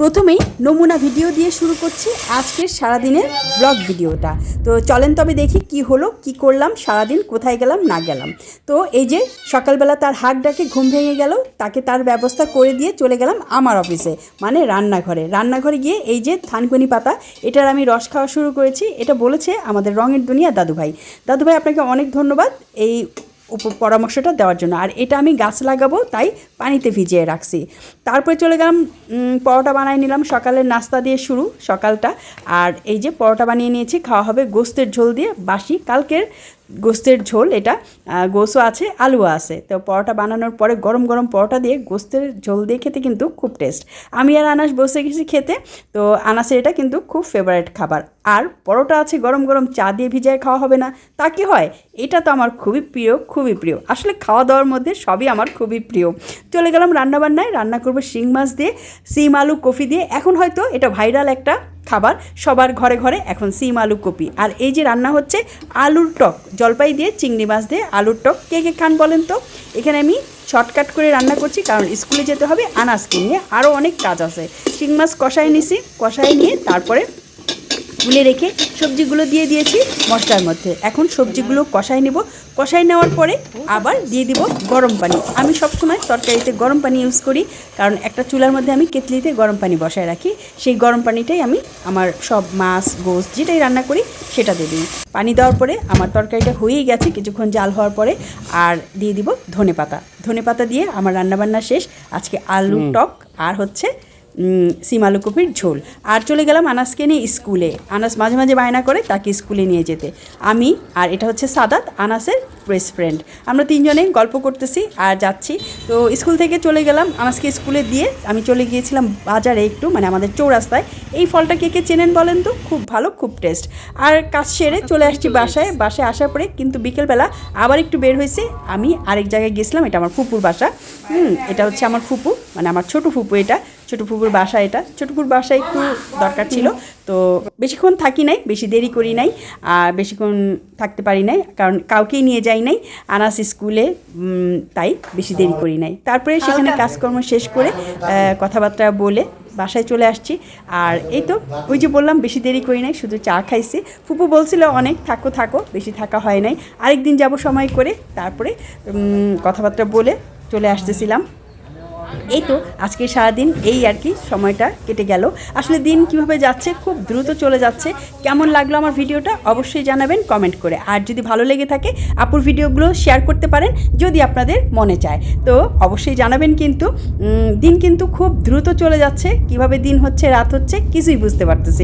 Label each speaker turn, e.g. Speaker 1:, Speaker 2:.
Speaker 1: প্রথমেই নমুনা ভিডিও দিয়ে শুরু করছি আজকের সারাদিনের ব্লগ ভিডিওটা। তো চলেন তবে দেখি কি হলো, কি করলাম, সারাদিন কোথায় গেলাম, না গেলাম। তো এই যে সকালবেলা তার হাক ডাকে ঘুম ভেঙে গেল, তাকে তার ব্যবস্থা করে দিয়ে চলে গেলাম আমার অফিসে মানে রান্নাঘরে। রান্নাঘরে গিয়ে এই যে থানকুনি পাতা, এটার আমি রস খাওয়া শুরু করেছি, এটা বলেছে আমাদের রঙের দুনিয়া দাদুভাই। দাদুভাই, আপনাকে অনেক ধন্যবাদ, এই পরামর্শটা দেওয়ার জন্য। আর এটা আমি গাছ লাগাবো, তাই পানিতে ভিজিয়ে রাখছি। তারপরে চলে গেলাম পরোটা বানিয়ে নিলাম। সকালের নাস্তা দিয়ে শুরু সকালটা। আর এই যে পরোটা বানিয়ে নিয়েছি, খাওয়া হবে গোস্তের ঝোল দিয়ে বাসি। কালকের গোস্তের ঝোল এটা গোসও আছে, আলুও আছে। তো পরোটা বানানোর পরে গরম গরম পরোটা দিয়ে গোস্তের ঝোল দিয়ে খেতে কিন্তু খুব টেস্ট আমি আর আনাস বসে গেছি খেতে, তো আনাসের এটা কিন্তু খুব ফেভারিট খাবার। আর পরোটা আছে গরম গরম চা দিয়ে ভিজায় খাওয়া হবে না, তা কি হয়? এটা তো আমার খুবই প্রিয় খুবই প্রিয়। আসলে খাওয়া দাওয়ার মধ্যে সবই আমার খুবই প্রিয়। চলে গেলাম রান্নাবান্নায়, রান্না করব শিং মাছ দিয়ে, সিম, আলু, কফি দিয়ে। এখন হয়তো এটা ভাইরাল একটা খাবার সবার ঘরে ঘরে, এখন সিম আলু কপি। আর এই যে রান্না হচ্ছে আলুর টক, জলপাই দিয়ে চিংড়ি মাছ দিয়ে আলুর টক। কে কে খান বলেন তো? এখানে আমি শর্টকাট করে রান্না করছি, কারণ স্কুলে যেতে হবে, আনাজকে নিয়ে আরও অনেক কাজ আছে। মাছ কষায় নিছি, কষায় নিয়ে তারপরে তুলে রেখে সবজিগুলো দিয়ে দিয়েছি মশলার মধ্যে। এখন সবজিগুলো কষাই নেব। কষাই নেওয়ার পরে আবার দিয়ে দিব গরম পানি। আমি সবসময় তরকারিতে গরম পানি ইউজ করি কারণ একটা চুলার মধ্যে আমি কেতলিতে গরম পানি বসায় রাখি। সেই গরম পানিটাই আমি আমার সব মাছ গোস যেটাই রান্না করি সেটা দিয়ে দিই। পানি দেওয়ার পরে আমার তরকারিটা হয়েই গেছে কিছুক্ষণ জাল হওয়ার পরে আর দিয়ে দিব ধনে পাতা ধনে পাতা দিয়ে আমার রান্নাবান্না শেষ। আজকে আলু টক আর হচ্ছে সিম কপির ঝোল। আর চলে গেলাম আনাসকে নিয়ে স্কুলে। আনাস মাঝে মাঝে বায়না করে তাকে স্কুলে নিয়ে যেতে। আমি আর এটা হচ্ছে সাদাত, আনাসের বেস্ট ফ্রেন্ড আমরা তিনজনে গল্প করতেছি আর যাচ্ছি। তো স্কুল থেকে চলে গেলাম আনাসকে স্কুলে দিয়ে। আমি চলে গিয়েছিলাম বাজারে একটু মানে আমাদের চৌরাস্তায়। এই ফলটা কে কে চেনেন বলেন তো? খুব ভালো, খুব টেস্ট আর কাজ সেরে চলে আসছি বাসায়। বাসায় আসার পরে কিন্তু বিকেলবেলা আবার একটু বের হয়েছে। আমি আরেক জায়গায় গেছিলাম, এটা আমার ফুপুর বাসা। হুম, এটা হচ্ছে আমার ফুপু মানে আমার ছোটো ফুপু এটা। ছোটো ফুপুর বাসা এটা। ছোটো ফুপুর বাসা একটু দরকার ছিল তো বেশিক্ষণ থাকি নাই বেশি দেরি করি নাই আর বেশিক্ষণ থাকতে পারি নাই কারণ কাউকেই নিয়ে যাই নাই আনাস স্কুলে তাই বেশি দেরি করি নাই। তারপরে সেখানে কাজকর্ম শেষ করে কথাবার্তা বলে বাসায় চলে আসছি আর এই তো ওই যে বললাম বেশি দেরি করি নাই শুধু চা খাইছি। ফুপু বলছিল অনেক থাকো থাকো বেশি থাকা হয় নাই। আরেকদিন যাব সময় করে তারপরে কথাবার্তা বলে চলে আসতেছিলাম। এই তো, আজকে সারাদিন এই আর কি সময়টা কেটে গেল। আসলে দিন কীভাবে যাচ্ছে, খুব দ্রুত চলে যাচ্ছে। কেমন লাগল আমার ভিডিওটা অবশ্যই জানাবেন কমেন্ট করে। আর যদি ভালো লেগে থাকে, আপুর ভিডিওগুলো শেয়ার করতে পারেন যদি আপনাদের মনে চায়। তো অবশ্যই জানাবেন কিন্তু দিন কিন্তু খুব দ্রুত চলে যাচ্ছে। কীভাবে দিন হচ্ছে, রাত হচ্ছে, কিছুই বুঝতে পারতেছি